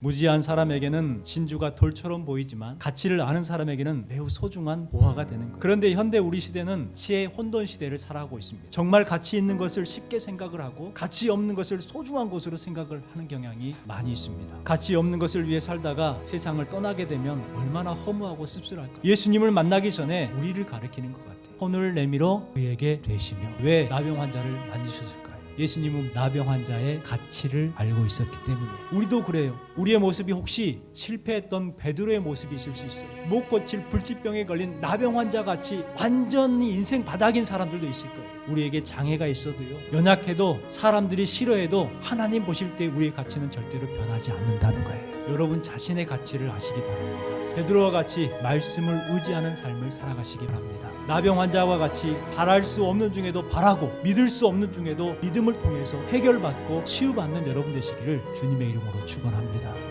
무지한 사람에게는 진주가 돌처럼 보이지만 가치를 아는 사람에게는 매우 소중한 보화가 되는 거예요. 그런데 현대 우리 시대는 지혜 혼돈 시대를 살아가고 있습니다. 정말 가치 있는 것을 쉽게 생각을 하고 가치 없는 것을 소중한 것으로 생각을 하는 경향이 많이 있습니다. 가치 없는 것을 위해 살다가 세상을 떠나게 되면 얼마나 허무하고 씁쓸할까. 예수님을 만나기 전에 우리를 가리키는 것 같아요. 손을 내밀어 그에게 되시며 왜 나병 환자를 만지셨을까요? 예수님은 나병 환자의 가치를 알고 있었기 때문에 우리도 그래요. 우리의 모습이 혹시 실패했던 베드로의 모습이 있을 수 있어요. 못 고칠 불치병에 걸린 나병 환자 같이 완전히 인생 바닥인 사람들도 있을 거예요. 우리에게 장애가 있어도요. 연약해도 사람들이 싫어해도 하나님 보실 때 우리의 가치는 절대로 변하지 않는다는 거예요. 여러분 자신의 가치를 아시기 바랍니다. 베드로와 같이 말씀을 의지하는 삶을 살아가시기 바랍니다. 나병 환자와 같이 바랄 수 없는 중에도 바라고 믿을 수 없는 중에도 믿음 을 통해서 해결받고 치유받는 여러분 되시기를 주님의 이름으로 축원합니다.